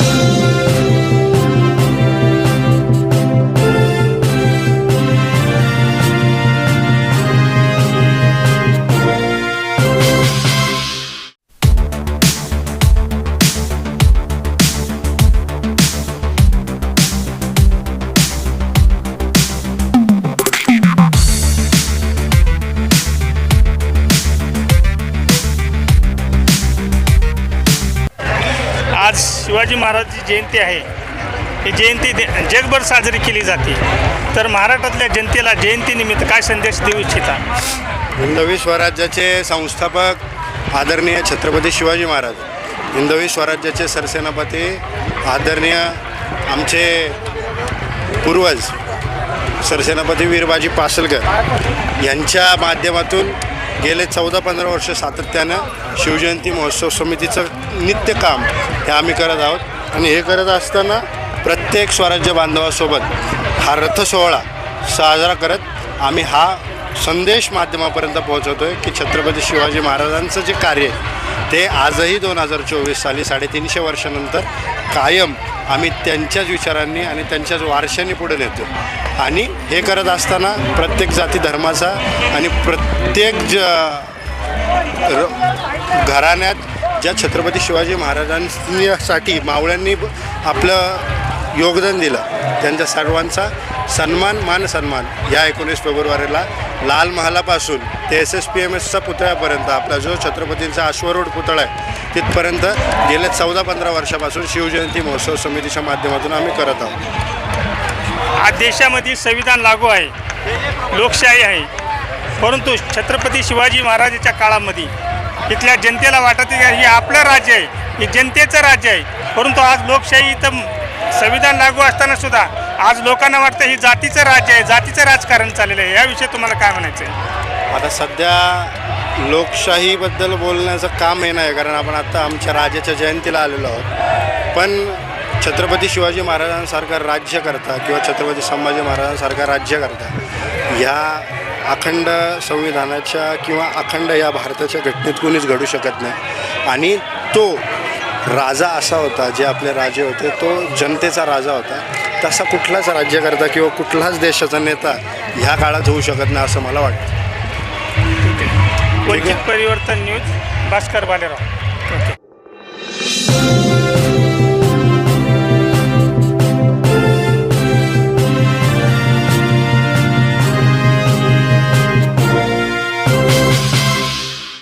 嗯。शिवाजी महाराजची जयंती आहे. ही जयंती दे- जगभर साजरी केली जाते. तर महाराष्ट्रातल्या जनतेला जयंतीनिमित्त काय संदेश देऊ इच्छिता? हिंदवी स्वराज्याचे संस्थापक आदरणीय छत्रपती शिवाजी महाराज हिंदवी स्वराज्याचे सरसेनापती आदरणीय आमचे पूर्वज सरसेनापती वीरबाजी पासलकर यांच्या माध्यमातून गेले चौदा पंधरा वर्ष सातत्यानं शिवजयंती महोत्सव समितीचं नित्य काम हे आम्ही करत आहोत. आणि हे करत असताना प्रत्येक स्वराज्य बांधवासोबत हा रथसोहळा साजरा करत आम्ही हा संदेश माध्यमापर्यंत पोहोचवतो आहे की छत्रपती शिवाजी महाराजांचं जे कार्य आहे ते आजही दोन हजार चोवीस साली साडेतीनशे वर्षानंतर कायम आम्ही त्यांच्याच विचारांनी आणि त्यांच्याच वारशाने पुढे नेतो. आणि हे करत असताना प्रत्येक जाती धर्माचा आणि प्रत्येक ज र- घराण्यात ज्या छत्रपती शिवाजी महाराजांसाठी मावळ्यांनी आपलं योगदान दिलं त्यांच्या सर्वांचा सन्मान मान सन्मान. या एकोणीस फेब्रुवारीला लाल महालापासून ते एस एस पी एम एसचा पुतळ्यापर्यंत आपला जो छत्रपतींचा अश्वरूढ पुतळा आहे तिथपर्यंत गेल्या चौदा पंधरा वर्षापासून शिवजयंती महोत्सव समितीच्या माध्यमातून आम्ही करत आहोत. आज देशामध्ये संविधान लागू आहे लोकशाही आहे. परंतु छत्रपती शिवाजी महाराजाच्या काळामध्ये इथल्या जनतेला वाटत आहे हे आपलं राज्य आहे हे जनतेचं राज्य आहे. परंतु आज लोकशाही इथं संविधान लागू असताना सुद्धा आज लोकांना वाटतं ही जातीचं राज्य आहे जातीचं राजकारण चाललेलं आहे. याविषयी तुम्हाला काय म्हणायचं आहे आता सध्या लोकशाहीबद्दल बोलण्याचं काम हे नाही कारण आपण आत्ता आमच्या राजाच्या जयंतीला आलेलो आहोत. पण छत्रपती शिवाजी महाराजांसारखं राज्य करता किंवा छत्रपती संभाजी महाराजांसारखं राज्य करता ह्या अखंड संविधानाच्या किंवा अखंड या भारताच्या घटनेत कोणीच घडू शकत नाही. आणि तो राजा असा होता जे आपले राजे होते तो जनतेचा राजा होता. तसा कुठलाच राज्यकर्ता किंवा कुठलाच देशाचा नेता ह्या काळात होऊ शकत नाही असं मला वाटतं. परिवर्तन न्यूज भास्कर बालेराव.